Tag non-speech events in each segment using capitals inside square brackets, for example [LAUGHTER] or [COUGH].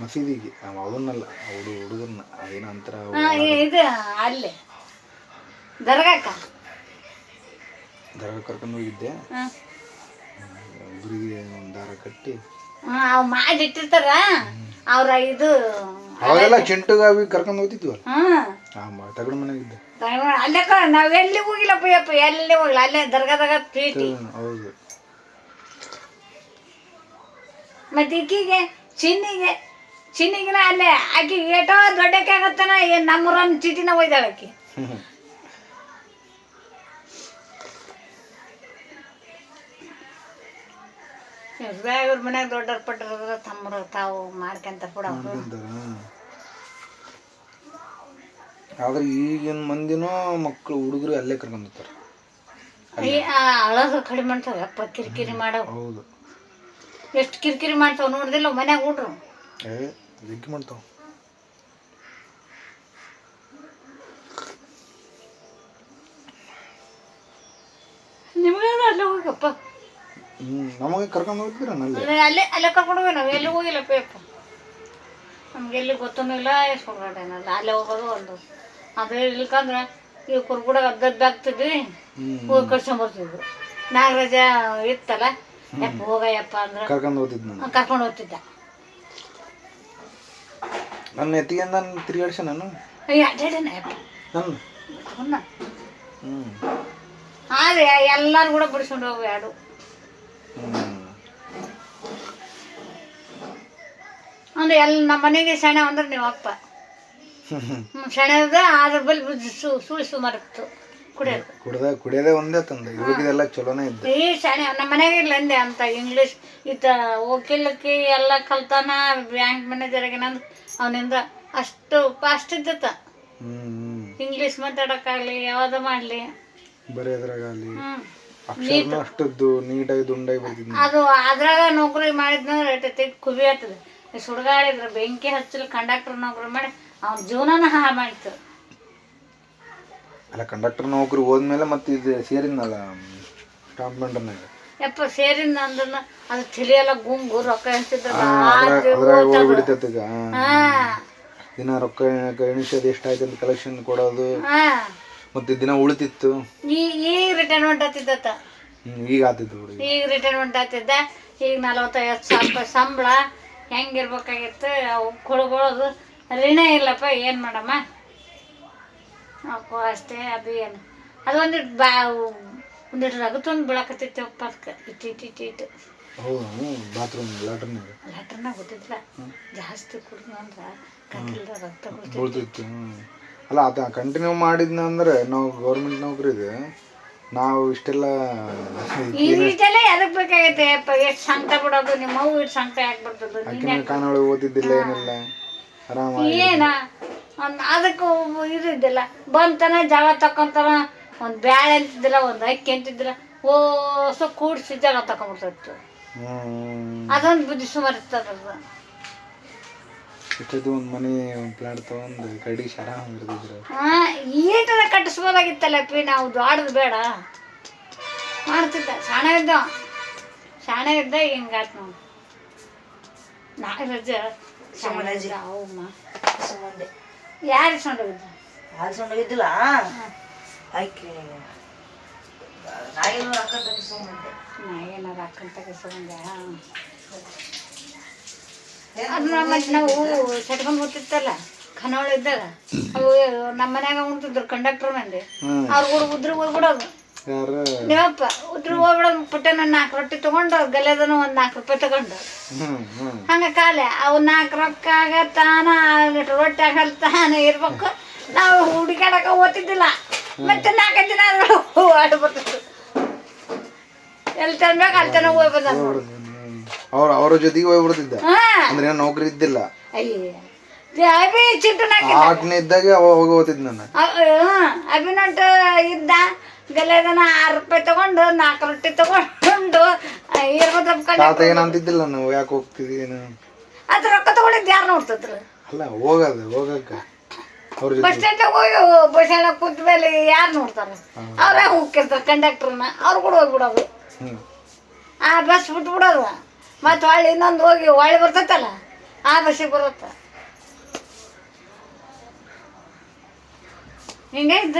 ಮಸೀದಿಗೆ ಅವ ಅದನ್ನಲ್ಲ ಅವಳು ಹುಡುಗರನ್ನ ಅದೇನೋ ಅಂತಾರ ಇದು ಅಲ್ಲಿ ದರ್ಗಾಕ ದರ್ಗಾ ಕರ್ಕೊಂಡು ಹೋಗಿದ್ದೆ. ಹಾಂ. ಒಬ್ಬರಿಗೆ ಒಂದು ದಾರ ಕಟ್ಟಿ. ಅವ್ ಮಾಡಿಟ್ಟಿರ್ತಾರ ಅವ್ರ ಇದು ಅವಾಗೆಲ್ಲ ಚೆಂಟುಗಾವಿ ಕರ್ಕೊಂಡು ಹೋಗ್ತಿದ್ವಲ್ಲ? ಹ್ಮ್ ಹಾಂ ತಗಡು ಮನೆಗಿದ್ದೆ ಅಲ್ಲೇ ಕ ನಾವ್ ಎಲ್ಲಿ ಹೋಗಿಲ್ಲಪ್ಪ ಯಪ್ಪ ಎಲ್ಲಿ ಹೋಗಿಲ್ಲ ಅಲ್ಲೇ ದರ್ಗಾದಾಗ ಪ್ರೀತಿ ಹೌದು. ಮತ್ತೆ ಇಕ್ಕಿಗೆ ಚಿನ್ನಿಗೆ. ಚಿನ್ನಿಗಿನ ಅಲ್ಲೇ ಆಕಿ ಏಟೋ ದೊಡ್ಡಕ್ಕೆ ಆಗತ್ತನ ಏನ್ ನಮ್ಮೂರನ್ನ ಚೀಟಿನ ಒಯ್ದಾಳ ಆಕಿ. ಇವ್ರ ಮನ್ಯಾಗ ದೊಡ್ಡವ್ರ ಪಟ್ಟರ ತಮ್ಮರು ತಾವು ಮಾಡ್ಕೊಂತ ಕೂಡ ಆದ್ರೆ ಈಗಿನ ಮಂದಿನೂ ಮಕ್ಕಳು ಹುಡುಗರು ಅಲ್ಲೇ ಕರ್ಕೊಂಡಿರ್ತಾರೆ ಅಳೋದು ಕಡಿಮೆ ಮಾಡ್ತಾವ ಯಪ್ಪ ಕಿರಿಕಿರಿ ಮಾಡೋ ಹೌದು. ಎಷ್ಟು ಕಿರಿಕಿರಿ ಮಾಡ್ತಾವ ನೋಡ್ದಿಲ್ಲ ಮನ್ಯಾಗ ಹುಡ್ರು. ಏ ಜಗ್ಗಿ ಮಾಡ್ತಾವ. ನಿಮಗೆ ಅಲ್ಲೇ ಹೋಗಪ್ಪ ಹ್ಞೂ ನಮಗೆ ಕರ್ಕೊಂಡು ಹೋಗ್ತೀರ ಅಲ್ಲೇ ಅಲ್ಲೇ ಅಲ್ಲೇ ಕರ್ಕೊಂಡು ಹೋಗಿ ನಾವು ಎಲ್ಲಿ ಹೋಗಿಲ್ಲ ಯಪ್ಪ ನಮ್ಗೆ ಎಲ್ಲಿ ಗೊತ್ತೂ ಇಲ್ಲ ಎಷ್ಟು ಹೊರಗಡೆನಲ್ಲ ಅಲ್ಲೇ ಹೋಗೋದು ಒಂದು. ಅದು ಇಲ್ಕಂದ್ರೆ ಈ ಕುರ್ಗುಡ ಅದ್ದದ್ದು ಆಗ್ತಿದ್ವಿ ಹೋಗಿ ಕರ್ಸ್ಕೊಂಬರ್ತಿದ್ವು ನಾಗರಾಜ ಇತ್ತಲ್ಲ ಯಪ್ಪ ಹೋಗಯ್ಯಪ್ಪ ಅಂದ್ರೆ. ಕರ್ಕೊಂಡು ಹೋಗ್ತಿದ್ದು ಕರ್ಕೊಂಡು ಹೋಗ್ತಿದ್ದ. ನನ್ನ ಎತ್ತಿಗೆ ನಾನು? ತಿರುಗಾಡ್ಸ ನಾನು ನನ್ನ? ಹ್ಞೂ ಆದ್ರೆ ಎಲ್ಲಾರು ಕೂಡ ಬಿಡಿಸ್ಕೊಂಡು ಹೋಗಿ ಹ್ಞೂ ಅಂದ್ರೆ ಎಲ್ಲ ನಮ್ಮ ಮನೆಗೆ ಸೆಣೆ ಅಂದ್ರೆ ನೀವು ಅಪ್ಪ. ಸೆಣೆದ ಅದ್ರ ಸು ಸುಳಿ ಸುಮಾರು ಇತ್ತು ಕುಡ್ದ ಕುಡಿಯೋದೇ ಒಂದೇ ತಂದೆ. ಇವಾಗೆಲ್ಲ ಚಲೋನೇ ಇದ್ದ. ಈ ಶಾಣೆ ನಮ್ಮ ಮನೆಗೆ ಇಲ್ಲ ಅಂದೆ ಅಂತ. ಇಂಗ್ಲೀಷ್ ಈತ ವಕೀಲಕ್ಕೆ ಎಲ್ಲ ಕಲ್ತಾನ ಬ್ಯಾಂಕ್ ಮ್ಯಾನೇಜರ್ ನಂದು ಅವನಿಂದ ಅಷ್ಟು ಫಾಸ್ಟ್ ಇದ್ದತ್ತ. ಇಂಗ್ಲೀಷ್ ಮಾತಾಡೋಕ್ಕಾಗಲಿ ಯಾವ್ದು ಮಾಡಲಿ. ಬರೆಯೋದ್ರಾಗಲಿ ಅಷ್ಟದ್ದು ನೀಟಾಗಿ ದುಂಡಾಗಿ ಬರ್ತಿದ್ನ ಅದು ಅದ್ರಾಗ ನೌಕರಿ ಮಾಡಿದ್ನಂದ್ರೆ ಎಷ್ಟೈತಿ ಕುಬಿ ಆಗ್ತದೆ. ಸುಡ್ಗಾಡಿದ್ರು ಬೆಂಕಿ ಹಚ್ಚಲು ಕಂಡಕ್ಟರ್ ನೌಕರಿ ಮಾಡಿ ಅವ್ನ ಜೀವನನ ಹಾಳು ಮಾಡಿತ್ತು ಅಲ್ಲ ಕಂಡಕ್ಟರ್ ನೌಕರಿ ಹೋದ್ಮೇಲೆ ಮತ್ತೆ ಇದು ಸೇರಿದ್ನಲ್ಲ ಟಾಪ್ ಮೆಂಟರ್ನಾಗ ಯಪ್ಪ ಸೇರಿನ ಅಂದ್ರ ಅದು ತಿಳಿಯಲ್ಲ ಗುಂಗು ರೊಕ್ಕ ಎಣಿಸಿದ್ರಲ್ಲ ಹೋಗ್ಬಿಡ್ತೈತೆ ಹೋಗಿ ಬಿಡ್ತೈತೆ ಈಗ ಹಾ. ದಿನ ರೊಕ್ಕ ಎಣಿಸೋದು ಎಷ್ಟಾಯ್ತು ಅಂತ ಕಲೆಕ್ಷನ್ ಕೊಡೋದು. ಹಾ. ಮತ್ತೆ ದಿನ ಉಳಿತಿತ್ತು. ಈ ಈಗ ರಿಟೈರ್ಮೆಂಟ್ ಆತಿದ್ದತ್ತ ಹ್ಮ್, ಈಗ ಆತಿತ್ತು ಈಗ. ರಿಟೈರ್ಮೆಂಟ್ ಆತಿದ್ದ ಈಗ ನಲವತ್ತೈವತ್ತು ಸಾವಿರ ರೂಪಾಯಿ ಸಂಬಳ. ಹೆಂಗಿರ್ಬೇಕಾಗಿತ್ತು ಅವು ಕೊಡ್ಕೊಳ್ಳೋದು ಋಣ ಇಲ್ಲಪ್ಪ ಏನು ಮಾಡಮ್ಮ? ಅಪ್ಪು ಅಷ್ಟೇ ಅದು ಏನು. ಅದು ಒಂದಿಟ್ಟು ಬಾ ಒಂದಿಟ್ಟು ತಂದು ಬೀಳಕತ್ತೈತಿ ಅಪ್ಪ ಅದಕ್ಕೆ. ಇಟ್ಟು ಇಟ್ಟು ಇಟ್ಟು ಇಟ್ಟು ಹೌದು ಬಾತ್ರೂಮ್ ಲ್ಯಾಟ್ರಿನಾಗ ಲ್ಯಾಟ್ರನ್ನ ಗೊತ್ತಿದ್ದಿಲ್ಲ ಜಾಸ್ತಿ ಕುಡಿದ್ನ ಅಂದ್ರೆ ಕತ್ತಿಲ್ದ ರಕ್ತ ಬೀಳ್ತಿತ್ತು ಅಲ್ಲ ಆತ ಕಂಟಿನ್ಯೂ ಮಾಡಿದ್ನ ಅಂದ್ರೆ ನಾವು ಗೌರ್ಮೆಂಟ್ ನೌಕರಿ ಇದೆ ನಾವು ಇಷ್ಟೆಲ್ಲ ರೀತಿಯಲ್ಲೇ ಎದಕ್ ಬೇಕಾಗೈತೆ ಎಷ್ಟು ಸಂಕಟ ಬಿಡೋದು? ನಿಮ್ಮ ಅವು ಇಟ್ಟು ಸಂಕಟ ಯಾಕೆ ಬರ್ತದೆ ಅಕ್ಕಿನ ಓದಿದ್ದಿಲ್ಲ ಏನಿಲ್ಲ. ಏನ? ಒಂದ್ ಅದಕ್ಕೆ ಇದು ಇದ್ದಿಲ್ಲ. ಬಂತನ ಜಾಗ ತಕೊಂತಾನ ಒಂದು ಬ್ಯಾಳೆ ಅಂತಿದ್ದಿಲ್ಲ ಒಂದು ಅಕ್ಕಿ ಅಂತಿದ್ದಿಲ್ಲ. ಓಸ ಕೂಡಿಸಿ ಜಾಗ ತಕೊಂಡ್ಬಿಡ್ತಿತ್ತು ಅದೊಂದು ಬುದ್ಧಿ ಸುಮಾರು ಇರ್ತದ ಇಷ್ಟೊತ್ತು ಒಂದು ಮನೆ ಒಂದು ಪ್ಲಾಟ್ ತೊಗೊಂಡು ಕಡಿ ಆರಾಮ್ ಇರ್ತಿದ್ರು ಹಾಂ ಈಟನ ಕಟ್ಟಿಸ್ಬೋದಾಗಿತ್ತಲ್ಲ ಪಿ ನಾವು ದೊಡ್ಡದು ಬೇಡ. ಮಾಡ್ತಿದ್ದ. ಶಾಣ ಇದ್ದ ಶಾಣ ಇದ್ದ ಹಿಂಗಾತ್ ನಾವು ನಾಳೆ ಸುಮಲಜ್ಜಿ. ಅವಮ್ಮ ಸುಮ್ಮನೆ. ಯಾರು ಸೊಂಡೋಗಿದ್ದಿಲ್ಲ ಆಯ್ಕೆ. ನಾಯಿನ ಸುಮ್ಮನೆ ಹಾಕಂತ ಮತ್ತೆ ನಾವು ಸಟ್ಕೊಂಡು ಹೋಗ್ತಿತ್ತಲ್ಲ ಖನೋಳ ಇದ್ದಾಗ ಅವು ನಮ್ಮ ಮನ್ಯಾಗ ಉಣ್ತಿದ್ರು ಕಂಡಕ್ಟರ್ ಮಂದಿ. ಅವ್ರು ಉದ್ರಿ ಕೂಡ ಉದ್ರ ಹೋಗ್ಬಿಡೋದು ಯಾರು ನೀವಪ್ಪ ಉದ್ರ ಹೋಗ್ಬಿಡೋದು ಪುಟ್ಟನ ನಾಲ್ಕು ರೊಟ್ಟಿ ತಗೊಂಡು ಗಲೆದನು ಒಂದು ನಾಲ್ಕು ರೂಪಾಯಿ ತಗೊಂಡು. ಹಂಗ ಕಾಲೆ ಅವು ನಾಲ್ಕು ರೊಕ್ಕ ಆಗತ್ತಾನ ರೊಟ್ಟಿ ಆಗಲ್ ತಾನ ಇರ್ಬೇಕು. ನಾವು ಹುಡುಕಾಡಕ ಓದ್ತಿದ್ದಿಲ್ಲ ಮತ್ತೆ ನಾಲ್ಕೈದು ದಿನ ಆಡು ಬರ್ತಿತ್ತು. ಎಲ್ಲಿ ತನ್ಬೇಕು ಅಲ್ಲಿ ತನಕ ಹೋಗಿ ಬಂದ ಅವ್ರ ಅವ್ರ ಜೊತೆಗೆ ಹೋಗಿ ಬಿಡ್ತಿದ್ದ? ಅಂದ್ರೆ ನೌಕರಿ ಇದ್ದಿಲ್ಲ? ಅಭಿ ಚಿಟ್ಟನ ಆಟ್ನೇ ಇದ್ದಾಗ ಅವಾಗ ಓದಿದ್ ನಾನು. ಅಭಿನಂಟ ಇದ್ದ? ಗಲೆದನ ಆರು ರೂಪಾಯಿ ತಗೊಂಡು ನಾಲ್ಕು ರೊಟ್ಟಿ ತಗೊಂಡು ಇರ್ಬೋದು ತಾತ ಏನಂತಿದ್ದಿಲ್ಲ ನಾವು? ಯಾಕೆ ಹೋಗ್ತಿದ್ವಿ ಏನು? ಅದು ರೊಕ್ಕ ತಗೊಂಡಿದ್ದು ಯಾರು ನೋಡ್ತಿದ್ರು? ಅಲ್ಲ ಹೋಗದ ಹೋಗಕ್ಕ. ಅವ್ರ ಜೊತೆ. ಬಸ್ ಸ್ಟ್ಯಾಂಡ್ ಹೋಗಿ ಬಸ್ ಸ್ಟ್ಯಾಂಡ್ ಕೂತ ಮೇಲೆ ಯಾರು ನೋಡ್ತಾರೆ? ಅವ್ರೇ ಹೋಗ್ತಿರ್ತಾರೆ ಕಂಡಕ್ಟರ್ನ ಅವ್ರು ಕೂಡ ಹೋಗ್ಬಿಡೋದು. ಹ್ಮ್. ಆ ಬಸ್ ಬಿಟ್ಬಿಡೋದು. ಮತ್ತೆ ಹೊಳ್ಳಿ ಇನ್ನೊಂದು ಹೋಗಿ ಹೊಳ್ಳಿ ಬರ್ತೈತಲ್ಲ ಆ ಬಸ್ಸಿಗೆ ಬರುತ್ತ. ಹಿಂಗೆ ಇದ್ದ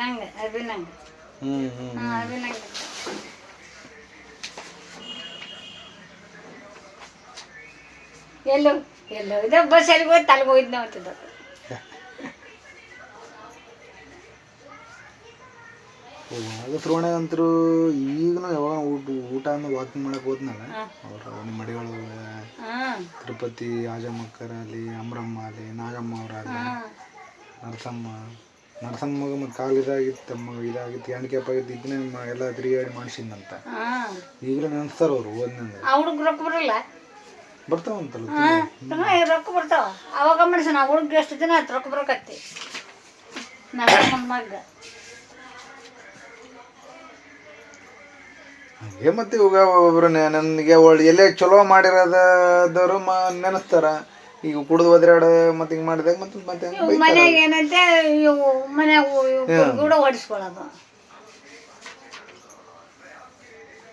ನಂಗೆ ಅಭಿನಂಗೆ. ಅಭಿನಂಗೆ ಎಲ್ಲೋ ಎಲ್ಲೋ ಇದೆ ಬಸ್ ಎಲ್ಲಿಗೆ ಹೋಯ್ತು ಅಲ್ಲಿಗೆ ಹೋಯ್ತು ನಾವು ಅಂತಿದ್ದ ಅದು ಶ್ರವಣಗಂತರು ಈಗನು ಯಾವಾಗ ಊಟ ಊಟ ಅಂದ್ರೆ ವಾಕಿಂಗ್ ಮಾಡಕ್ಕೆ ಹೋದ್ನಲ್ಲ ಅವ್ರ ನಿಮ್ಮ ಮಡಿಗಳು ತಿರುಪತಿ ಆಜಮಕ್ಕರ್ ಅಲ್ಲಿ ಅಮ್ರಮ್ಮ ಅಲ್ಲಿ ನಾಗಮ್ಮ ಅವರಾಗಲಿ ಹಾಂ. ನರಸಮ್ಮ ನರಸಮ್ಮಗ ಮತ್ತು ಕಾಲು ಇದಾಗಿತ್ತು ಅಮ್ಮ ಇದಾಗಿತ್ತು ಹ್ಯಾಂಡಿಕ್ಯಾಪ್ ಆಗಿತ್ತು ಇದನ್ನ ಎಲ್ಲ ತಿರುಗಾಡಿ ಮಾಡಿಸಿದ್ನಂತ. ಈಗಲೇ ನೆನೆಸ್ತಾರ ಅವರು ಆ ಹುಡುಗ ರೊಕ್ಕ ಬರಲ್ಲ? ಬರ್ತಾವಂತಲ್ಲ ಅಂತಲ್ಲ ರೊಕ್ಕ ಬರ್ತಾವ. ಅವಾಗ ಮನುಷ್ಯ ನಾವು ಹುಡುಗ ಎಷ್ಟು ದಿನ ಆಯ್ತು ರೊಕ್ಕ ಬರಕತ್ತಿ? ಏ ಮಗ. ಹಂಗೆ ಮತ್ತೆ ಇವಾಗ ಒಬ್ಬೊಬ್ರು ನನಗೆ ಒಳ್ಳೆ ಎಲ್ಲೇ ಚಲೋ ಮಾಡಿರೋದವರು ಮ ನೆನೆಸ್ತಾರ. ಈಗ ಕುಡಿದು ಒದ್ರಾಡ ಮತ್ತೆ ಹಿಂಗ್ ಮಾಡಿದಾಗ ಮತ್ತೆ ಮತ್ತೆ ಹಂಗೆ ಬೈತಾರ. ಮನ್ಯಾಗ ಏನಂತೆ ಇವು ಮನ್ಯಾಗ ಕೂಡ ಹೊಡಿಸ್ಕೊಳ್ಳೋದು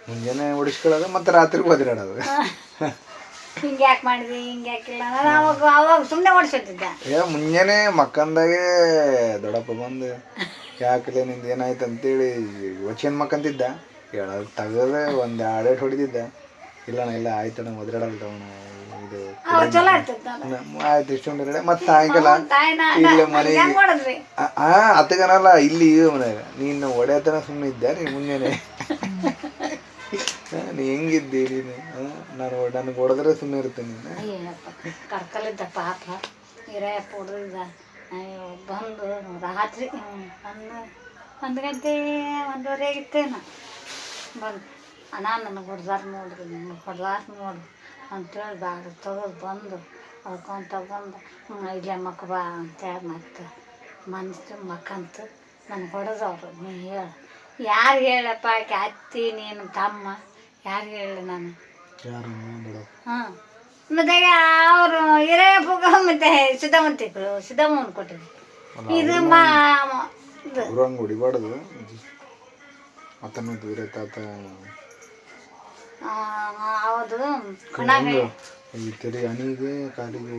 ಮುಂಜಾನೆ ಹೊಡಿಸ್ಕೊಳ್ಳೋದು ಮತ್ತೆ ರಾತ್ರಿ ಒದ್ರಾಡೋದು. ಹಿಂಗೆ ಯಾಕೆ ಮಾಡಿದ್ವಿ ಹಿಂಗೆ ಯಾಕಿಲ್ಲ ನಾನು ಅವಾಗ ಅವಾಗ ಸುಮ್ಮನೆ ಹೊಡಿಸ್ತಿದ್ದ ಏ ಮುಂಜಾನೆ ಮಕ್ಕಂದಾಗೆ ದೊಡ್ಡಪ್ಪ ಬಂದು ಯಾಕಲೆ ನಿಂದ ಏನಾಯ್ತು ಅಂತೇಳಿ ವಚನ್ ಮಕ್ಕಂತಿದ್ದ. ಹೇಳೋದು ತಗದ ಒಂದು ಆಡೇಟ್ ಹೊಡಿತಿದ್ದ ಇಲ್ಲಣ್ಣ ಇಲ್ಲ ಆಯ್ತಣ್ಣ ಒದ್ರಾಡಲ್ಲ ಅವಾಗ ಚಲೋ ನ- ಆಯ್ತು ಇಷ್ಟೊಂದು ಮತ್ತೆ ಸಾಯಂಕಾಲ ಇಲ್ಲ ಮನೆಗೆ ಆ ಅತ್ತಗನಲ್ಲ ಇಲ್ಲಿ ಮನೆಯಾಗ ನೀನು ಒಡೆಯತನ ಸುಮ್ಮನೆ ಇದ್ದೆ ನೀನು ಮುಂಜಾನೆ. [LAUGHS] ನೀ ಹೆಂಗಿದ್ದಿ ನೀನು? ನಾನು ನನಗೆ ಹೊಡೆದ್ರೆ ಸುಮ್ಮನೆ ಇರ್ತೀನಿ ಕರ್ಕಲಿದ್ದ ಪಾಪ ಹಿರಿಯಪ್ಪ ಹೊಡೆದಿದ್ದ. ಬಂದು ರಾತ್ರಿ ಒಂದು ಒಂದು ಗಂಟೆ ಒಂದೂವರೆ ಆಗಿತ್ತೇನ ಬಂದು ಅಣ್ಣ ನನಗೆ ಹೊಡ್ದಾರ ನೋಡ್ರಿ ನಿಮ್ಗೆ ಹೊಡ್ದಾರ ನೋಡ್ರಿ ಅಂತೇಳಿ ಬ್ಯಾಗ್ ತೆಗೆದು ಬಂದು ಹೊಡ್ಕೊಂತ ಬಂದು ಇಲ್ಲೇ ಮಕ್ಕ ಬಾ ಅಂತೇಳಿ ಮತ್ತೆ ಮನ್ಸು ಮಕ್ಕಂತ ನನಗೆ ಹೊಡೆದವ್ರು ನೀ ಹೇಳು. ಯಾರು ಹೇಳಪ್ಪ ಆಕೆ ಅತ್ತಿ ನೀನು ತಮ್ಮ ಯಾರು ಹೇಳಿ ನಾನು? ಹಾಂ. ಮತ್ತೆ ಅವರು ಹಿರಿಯಪ್ಪಗ ಮತ್ತೆ ಸಿದ್ದಮಂತಿಗಳು ಸಿದ್ಧಮ್ಮನ ಕೊಟ್ಟಿದ್ರು. ಇದು ಮಾ ಇದು ಹೊಡಿಬಾರ್ದು. ಆತನು ದೂರ ತಾತ ಕಣಗೆ ಈ ಹನಿಗೆ ಕಾಲಿಗೆ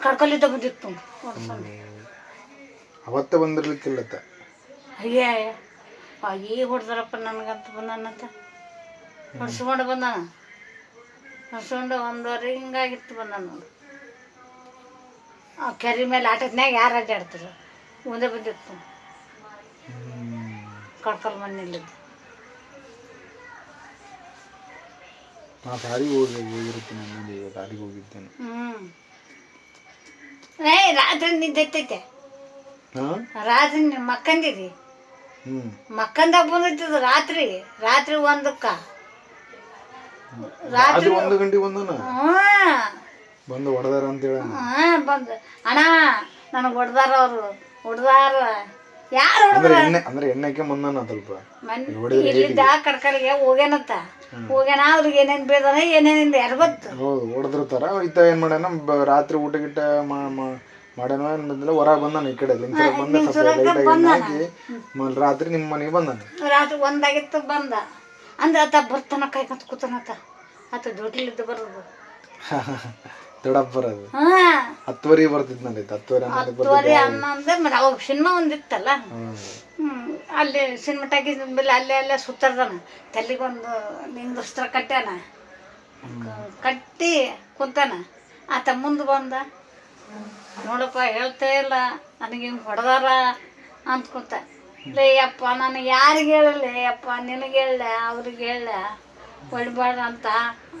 ಕಡ್ಕೊಲಿದ್ದ ಬಂದಿತ್ತು. ಅವತ್ತೇ ಬಂದಿರ್ಲಿಕ್ಕಿಲ್ಲತ್ತ. ಅಯ್ಯ ಈಗ ಹೊಡೆದ್ರಪ್ಪ ನನಗಂತ ಬಂದಾನಂತ. ಹೊಡ್ಸ್ಕೊಂಡು ಬಂದಾನ. ಹೊಡ್ಸ್ಕೊಂಡು ಒಂದೂವರೆ ಹಿಂಗಾಗಿತ್ತು ಬಂದಾನ ನೋಡು ಆ ಕೆರೆ ಮೇಲೆ ಆಟದ್ನಾಗ ಯಾರು ಅಡ್ಡಾಡ್ತಾರೆ ಮುಂದೆ ಬಂದಿತ್ತು ಕಡ್ಕಲ್ ಮನೇಲಿದ್ದು ನಾ ಸಾರಿಗೆ ಹೋಗಿ ಹೋಗಿರ್ತೀನಿ ಅನ್ನೋದು ಈಗ ದಾರಿಗೆ ಹೋಗಿದ್ದೇನೆ ಏ ರಾತ್ರಿ ನಿದ್ದೈತೈತೆ ಹಾಂ? ರಾತ್ರಿ ಮಕ್ಕಂದಿರಿ. ಹ್ಞೂ ಮಕ್ಕಂದಾಗ ಬಂದಿರ್ತದ ರಾತ್ರಿ. ರಾತ್ರಿ ಒಂದಕ್ಕ. ರಾತ್ರಿ ಒಂದು ಗಂಟೆಗೆ ಬಂದನ? ಹ್ಮ್. ಬಂದು ಹೊಡೆದಾರ ಅಂತ ಹೇಳ ಹಾ ಬಂದು. ಅಣ್ಣ ನನಗೆ ಹೊಡ್ದಾರ ಅವರು. ಹೊಡ್ದಾರ. ಯಾರು ಅಂದ್ರೆ ಎಣ್ಣೆ ಅಂದ್ರೆ ಎಣ್ಣೆಗೆ ಬಂದನ ಸ್ವಲ್ಪ ಇಲ್ಲಿದ್ದ ಹೋಗ್ಯಾನಂತ. ಹೋಗ್ಯಾನ ಅವ್ರಿಗೆ ಏನೇನ್ ಬೇಡ ಏನೇನಿಲ್ಲ ಯಾರು ಗೊತ್ತು? ಹೌದು ಹೊಡೆದಿರ್ತಾರ ಈತ ಏನ್ ಮಾಡ್ಯಾನ ಬ- ರಾತ್ರಿ ಊಟ ಗಿಟ್ಟ ಮಾ- ಮಾ- ಮಾಡ್ಯಾನೋ ಏನ್ ಬಂದಿಲ್ಲ ಹೊರಗೆ ಬಂದಾನ ಈ ಕಡೆ. ಲಿಂಗ್ಸೂರಾಗ ಬಂದ ಸ್ವಲ್ಪ ಲೈಟ್ ಆಗಿ ಎಣ್ಣೆ ಹಾಕಿ ಮ- ರಾತ್ರಿ ನಿಮ್ಮ ಮನೆಗೆ ಬಂದಾನ. ರಾತ್ರಿ ಒಂದಾಗಿತ್ತು ಬಂದ. ಅಂದ್ರೆ ಆತ ಬರ್ತಾನ ಕಾಯ್ಕೊಂತ ಕೂತಾನತ್ತ ಆತ. ಡ್ಯೂಟಿಲಿದ್ದು ಬರೋದು. [LAUGHS] ದೊಡ್ಡಪ್ಪ ಬರೋದು. ಹಾ. ಹತ್ತುವರೆ ಬರ್ತಿದ್ನಲ್ಲ ಇದು ಹತ್ತುವರೆ ಹನ್ನೊಂದಕ್ಕೆ ಹತ್ತುವರೆ ಹನ್ನೊಂದು ಮತ್ತೆ ಅವಾಗ ಸಿನಿಮಾ ಒಂದಿತ್ತಲ್ಲ? ಹ್ಮ್. ಅಲ್ಲಿ ಅಲ್ಲೇ ಅಲ್ಲೇ ಸುತ್ತರ್ದಾನ ತಲೆಗೊಂದು ನಿಂದಸ್ತ್ರ ಕಟ್ಟ್ಯಾನ. ಕ- ಕಟ್ಟಿ ಕುಂತಾನ. ಆತ ಮುಂದೆ ಬಂದ. ನೋಡಪ್ಪ ಹೇಳ್ತೇ ಇಲ್ಲ. ನನಗೆ ಹಿಂಗೆ ಹೊಡೆದಾರ ಅಂತ ಕುಂತ. ಲೇ ಅಪ್ಪ ನಾನು ಯಾರಿಗೆ ಹೇಳಲಿ? ಅಪ್ಪ ನಿನಗೆ ಹೇಳ ಅವ್ರಿಗೆ ಹೇಳ ಹೊಡಿಬಾರ್ದು ಅಂತ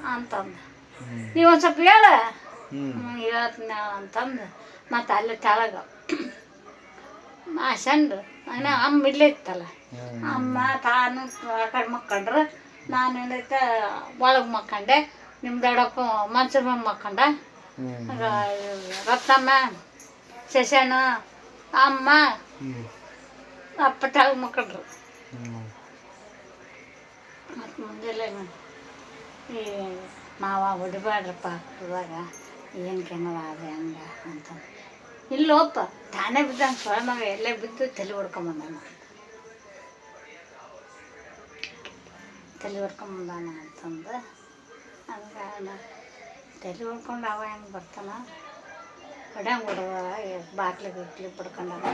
ಅಂತಂದ ನೀವು ಒಂದು ಸ್ವಲ್ಪ ಹೇಳ. ಹೇಳ್ತೀನಿ ಅಂತಂದು ಮತ್ತು ಅಲ್ಲಿ ತೆಳಗ. ಮಾಸಂಡು ಅಮ್ಮ ಇಲ್ಲೇ ಇತ್ತಲ್ಲ ಅಮ್ಮ ತಾನು ಆಕಡೆ ಕಡೆ ಮಕ್ಕಂಡ್ರು. ನಾನು ಏನೈತೆ ಒಳಗೆ ಮಕ್ಕಂಡೆ. ನಿಮ್ಮ ದೊಡ್ಡಪ್ಪ ಮನ್ಸೂರ್ ಮ್ಯಾಮ್ ಮಕ್ಕಂಡ. ರತ್ನಮ್ಮ ಶಶಣ ಅಮ್ಮ ಅಪ್ಪ ತೆಳಗೆ ಮಕ್ಕಂಡ್ರು. ಮತ್ತು ಮುಂಜಾನೆ ಈ ಮಾವ ಹೊಡಿಬೇಡ್ರಪ್ಪ ಹಾಕ್ತದಾಗ ಏನು ಕೆನವ ಅದೇ ಹಂಗ ಅಂತ. ಇಲ್ಲೋಪ್ಪ ತಾನೇ ಬಿದ್ದಂಗೆ ಸ್ವಯಂ ಎಲ್ಲೇ ಬಿದ್ದು ತಲೆ ಹೊಡ್ಕೊಂಬಂದಾನ ತಲೆ ಹೊಡ್ಕೊಂಬಂದಾನ ಅಂತಂದು. ಹಂಗ ತಲೆ ಹೊಡ್ಕೊಂಡು ಅವ ಹೆಂಗೆ ಬರ್ತಾನ? ಹೊಡ್ಯಂಗೆ ಹೊಡೆದ ಬಿಟ್ಲಿ ಪಡ್ಕೊಂಡಾಗ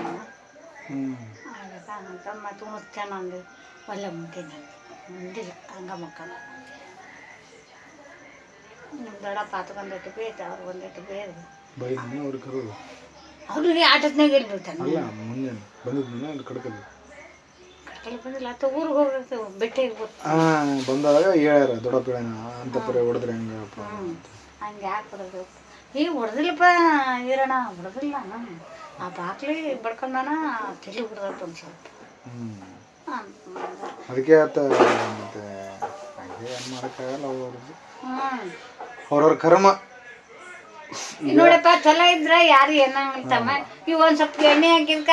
ಹ್ಞೂ ಆಗದ ಅಂತ ಮತ್ತು ಮುಚ್ಚಾನ ಅಂದು ಒಳ್ಳೆ ಮುಂದಿನ ಮುಂದಿಲ್ಲ ಹಂಗ ಮಕ್ಕಳ. ದೊಡ್ಡಪ್ಪ ಆತ್ಕೊಂಡೈತೆ ಬೇಯ್ತ ಅವ್ರು ಒಂದಿಟ್ಟು ಬೇಯ್ದು ಅವ್ರು ಕರೋದು ಅವ್ರಿಗೆ ಆಟದ್ನಾಗ ಎಲ್ಲಿ ಬೀಳ್ತಾನೆ ಅಲ್ಲ ಮುಂದೆ ಬಂದಿದ್ನ ಅಲ್ಲಿ ಕಡ್ಕಲ್ಲಿ? ಬಂದಿಲ್ಲ ಅಥವಾ ಊರಿಗೆ ಹೋಗಿರ್ತೇವೆ ಬೆಟ್ಟಿಗೆ ಹಾಂ ಬಂದಾಗ ಹೇಳ್ಯಾರ ದೊಡ್ಡಪ್ಪ ಹೇಳ್ಯಾನ ಅಂತ ಪರಿ ಹೊಡೆದ್ರೆ ಹೆಂಗಪ್ಪ ಹ್ಞೂ ಹಂಗೆ ಯಾಕೆ ಹೊಡೆದು ಈಗ ಹೊಡೆದಿಲ್ಲಪ್ಪ ಈರಣ್ಣ ಹೊಡೆದಿಲ್ಲ. ಆ ಬಾಕ್ಲಿ ಬಡ್ಕೊಂಡಾನ ತಿಳಿ ಹೊಡೆದತ್ತು ಒಂದು ಸ್ವಲ್ಪ. ಹ್ಞೂ. ಅದಕ್ಕೆ ಆತ ಮತ್ತೆ ಹಂಗೆ ಏನು ಮಾಡೋಕ್ಕಾಗಲ್ಲ ಅವ್ರದ್ದು ಹ್ಮ್. ಅವ್ರವ್ರ ಕರ್ಮ. ನೋಡಪ್ಪ, ಚಲೋ ಇದ್ರ ಯಾರು ಏನಂತಮ್ಮ ಇವ್ ಒಂದ್ ಸ್ವಲ್ಪ ಎಣ್ಣೆ ಹಾಕಿದ್ಕ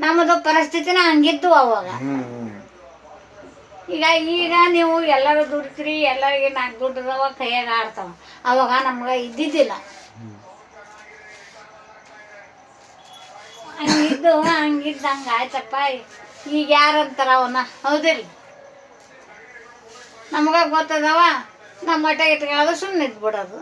ನಮ್ಮದು ಪರಿಸ್ಥಿತಿನ ಹಂಗಿತ್ತು ಅವಾಗ. ಈಗ ಈಗ ನೀವು ಎಲ್ಲರೂ ದುಡಿತೀರಿ ಎಲ್ಲರಿಗೆ ನಾಲ್ಕು ದುಡ್ಡದವ ಕೈಯಾಗ ಆಡ್ತಾವ. ಅವಾಗ ನಮ್ಗೆ ಇದ್ದಿದ್ದಿಲ್ಲ. ಹಂಗಿದ್ದು ಹಂಗಿದ್ದ ಹಂಗೆ ಆಯ್ತಪ್ಪ. ಈಗ ಯಾರಂತಾರ ಅವನ? ಹೌದಿಲ್ಲ. ನಮ್ಗ ಗೊತ್ತದವ? ನಮ್ಮ ಮಠ ಇಟ್ಕೊಳ್ಳೋದು ಸುಮ್ಮನೆ ಇದ್ಬಿಡೋದು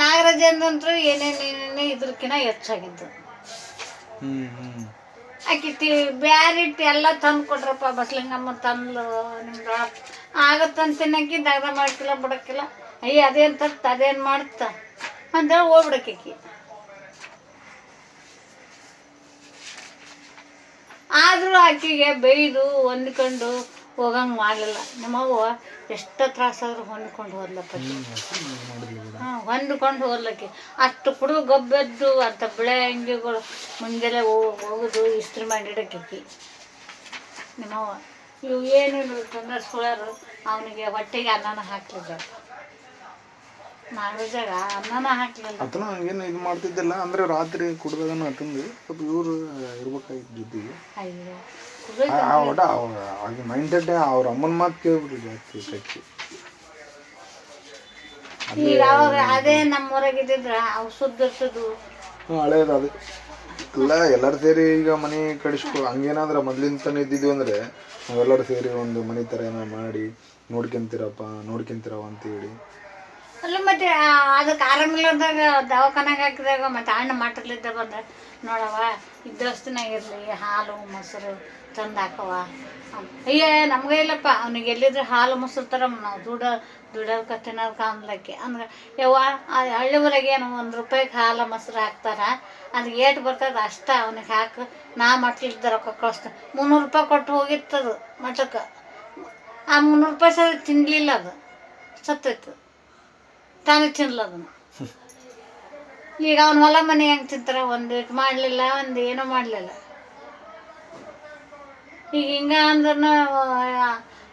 ನಾಗರಾಜಂದಂತೂ ಏನೇನೇನೇ ಇದ್ರಕಿನ ಹೆಚ್ಚಾಗಿದ್ದು. ಆಕಿತ್ತಿ ಹ್ಞೂ ಆಕಿ ಟಿ ಬ್ಯಾರಿಟ್ಟು ಎಲ್ಲ ತಂದು ಕೊಡ್ರಪ್ಪ ಬಸ್ಲಿಂಗಮ್ಮ ತಂದು ನಿಮ್ದು ಆಗತ್ತಂತ ತಿನ್ನಕ್ಕಿ ದಗ್ದ ಮಾಡ್ಕಿಲ್ಲ ಬಿಡಕ್ಕಿಲ್ಲ. ಅಯ್ಯ ಅದೇನು ತತ್ತ ಅದೇನು ಮಾಡ್ತ? ಅಂತೇಳಿ ಹೋಗ್ಬಿಡಕ್ಕಿ ಆದರೂ ಆಕೆಗೆ ಬೈದು ಹೊಂದ್ಕೊಂಡು ಹೋಗಂಗೆ ಮಾಡಲಿಲ್ಲ. ನಮ್ಮವ್ವ ಎಷ್ಟು ತ್ರಾಸಾದ್ರೂ ಹೊಂದ್ಕೊಂಡು ಹೋದ್ಲಪ್ಪ. ಹಾಂ ಹೊಂದ್ಕೊಂಡು ಹೋಗ್ಲಕ್ಕೆ ಅಷ್ಟು ಕುಡಿದು ಗಬ್ಬೆದ್ದು ಅಂತ ಬಿಳೆ ಅಂಗಿಗಳು ಮುಂಜಾನೆ ಹೋಗೋದು ಇಸ್ತ್ರಿ ಮಾಡಿ ಇಡಕ್ಕೆ ನಿಮ್ಮವ್ವ ಇವು ಏನಿಲ್ಲ ತೊಂದರೆ ಸುಳ್ಯಾರು ಅವನಿಗೆ ಹೊಟ್ಟೆಗೆ ಅನ್ನನ ಹಾಕ್ಲಿಲ್ಲ. ನಾಗರಾಜಾಗ ಅನ್ನನ ಹಾಕ್ಲಿಲ್ಲ ಆತನ ಹಂಗೇನು ಇದು ಮಾಡ್ತಿದ್ದಿಲ್ಲ ಅಂದ್ರೆ ರಾತ್ರಿ ಕುಡ್ದಾಗನ ಆತಂದು ಸ್ವಲ್ಪ ಇವ್ರು ಇರ್ಬೇಕಾಗಿತ್ತು ಜೊತೆಗೆ ಅಯ್ಯೋ. ಕುಡ್ದು ಆ- ಒಟ ಆಗಿ ಮೈಂಡ್ ಸೆಟ್ ಅವ್ರ ಅಮ್ಮನ ಮಾತು ಕೇಳ್ಬಿಟ್ರಿ ಜಾಸ್ತಿ ಕಚ್ಚಿ ಈಗ ಅವಾಗ ಅದೇ ಅವು ಹ್ಞೂ ಹಳೇದು ಅದು. ಇಲ್ಲ ಎಲ್ಲರೂ ಸೇರಿ ಈಗ ಮನೆ ಕಡಿಸ್ಕೊ ಹಂಗೇನಾದ್ರೆ ಮೊದ್ಲಿನ ತನ ಇದ್ದಿದ್ವಿ ಅಂದ್ರೆ ನಾವೆಲ್ಲರೂ ಸೇರಿ ಒಂದು ಮನೆ ಥರ ಏನೋ ಮಾಡಿ ನೋಡ್ಕೊಂತೀರಪ್ಪ ನೋಡ್ಕೊಂತೀರವ ಅಂತೇಳಿ. ಅಲ್ಲ, ಮತ್ತೆ ಅದು ಅದಕ್ಕೆ ಆರಾಮಿಲ್ಲದಾಗ ದವಾಖಾನಾಗ ಹಾಕಿದಾಗ ಮತ್ತೆ ಹಣ್ಣು ಮಾಟಲಿದ್ದ ಬಂದ. ನೋಡವ ಇರಲಿ, ಹಾಲು, ಮೊಸರು ತಂದು ಹಾಕವ. ಅಯ್ಯ, ನಮ್ಗೆ ಇಲ್ಲಪ್ಪ, ಅವ್ನಿಗೆ ಎಲ್ಲಿದ್ರೆ ಹಾಲು, ಮೊಸರು ತರ ನಾವು ದುಡ ದುಡೋಕೆ ತಿನ್ನೋದು ಕಾಮ್ಲಕ್ಕೆ ಅಂದ್ರೆ, ಯವ್ವ ಹಳ್ಳಿ ಊರಾಗೆ ಏನು ಒಂದು ರೂಪಾಯಿಗೆ ಹಾಲು, ಮೊಸರು ಹಾಕ್ತಾರ ಅದು ಏಟು ಬರ್ತದೆ ಅಷ್ಟ ಅವ್ನಿಗೆ ಹಾಕು, ನಾ ಮಟ್ಲಿದ್ದ ರೊಕ್ಕ ಕಳಿಸ್ತ. ಮುನ್ನೂರು ರೂಪಾಯಿ ಕೊಟ್ಟು ಹೋಗಿತ್ತದು ಮಠಕ್ಕೆ ಆ ಮುನ್ನೂರು ರೂಪಾಯಿ ಸರಿ ತಿನ್ನಲಿಲ್ಲ ಅದು. ಸತ್ತೋಯ್ತು. ತಾನೇ ತಿನ್ಲ ಅದನ್ನು ಈಗ ಅವ್ನ ಹೊಲ ಮನೆ ಹೆಂಗೆ ತಿಂತಾರೆ ಒಂದು ಇಟ್ಟು ಮಾಡಲಿಲ್ಲ ಒಂದು ಏನೂ ಮಾಡಲಿಲ್ಲ. ಈಗ ಹಿಂಗ ಅಂದ್ರೂ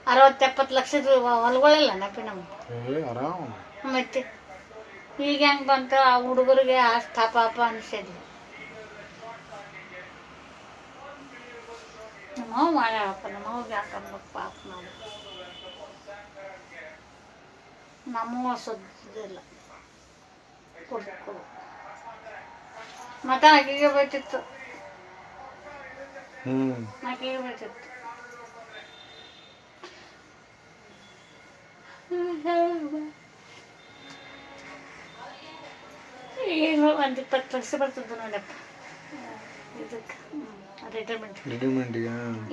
ಅರವತ್ತು ಎಪ್ಪತ್ತು ಲಕ್ಷದ ಹೊಲಗಳಿಲ್ಲ ನೆಪಿ ನಮ್ಮ ಮತ್ತೆ ಈಗ ಹೆಂಗೆ ಬಂತು ಆ ಹುಡುಗರಿಗೆ ಅಷ್ಟು ಪಾಪ ಅನಿಸಿದ್ವಿ ನಮ್ಮ ಮಾಡ್ಯಾಳಪ್ಪ ನಮ್ಮ ಹೋಗಿ ಹಾಕೊಂಡ್ಬೇಕು ಪಾಪ ಮಾಡಿ ನಮ್ಮವ್ವ ಸದ್ದಿಲ್ಲ ಕೊಡು ಕೊಡು ಮತ್ತೆ ಆಕೆಗೆ ಬೇಕಿತ್ತು. ಆಕೆಗೆ ಬೇಕಿತ್ತು. ಏನು ಒಂದು ಇಪ್ಪತ್ತು ಲಕ್ಷ ಬರ್ತದೆ ನೋಡಪ್ಪ. ಇದಕ್ಕೆ ರಿಟೈರ್ಮೆಂಟ್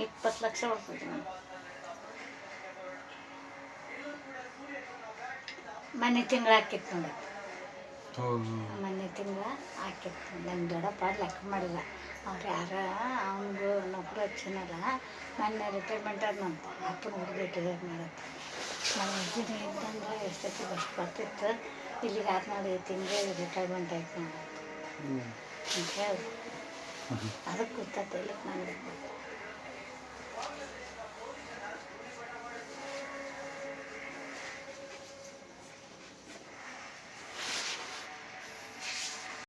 ಇಪ್ಪತ್ತು ಲಕ್ಷ ಬರ್ತದೆ. ನೋಡಿ ಮನೆ ತಿಂಗಳ ಹಾಕಿತ್ತು ನೋಡಿ. ಮೊನ್ನೆ ತಿಂಗಳ ಹಾಕಿತ್ತು. ನನ್ನ ದೊಡ್ಡಪ್ಪ ಲೆಕ್ಕ ಮಾಡಿಲ್ಲ. ಅವ್ರು ಯಾರ ಅವನಿಗೂ ನೌಕರಿ ಹಚ್ಚಿನಲ್ಲ ಮೊನ್ನೆ ರಿಟೈರ್ಮೆಂಟ್ ಆದ್ನಂತ ಅಪ್ಪನ ಹುಡುಗ ರಿಟೈರ್ ಮಾಡತ್ತೆ. ನಮ್ಮ ಅಜ್ಜಿನ ಇದ್ದಂದ್ರೆ ಎಷ್ಟೊತ್ತಿಗೆ ಅಷ್ಟು ಬರ್ತಿತ್ತು. ಇಲ್ಲಿಗೆ ಆತು ನೋಡಿ ತಿಂಗಳ ರಿಟೈರ್ಮೆಂಟ್ ಆಯ್ತು ನೋಡಿ ಅಂತ. ಹೇಳಿ. ಅದಕ್ಕೆ ಗೊತ್ತಾಗ್ತಿಲ್ಲ ನನಗೆ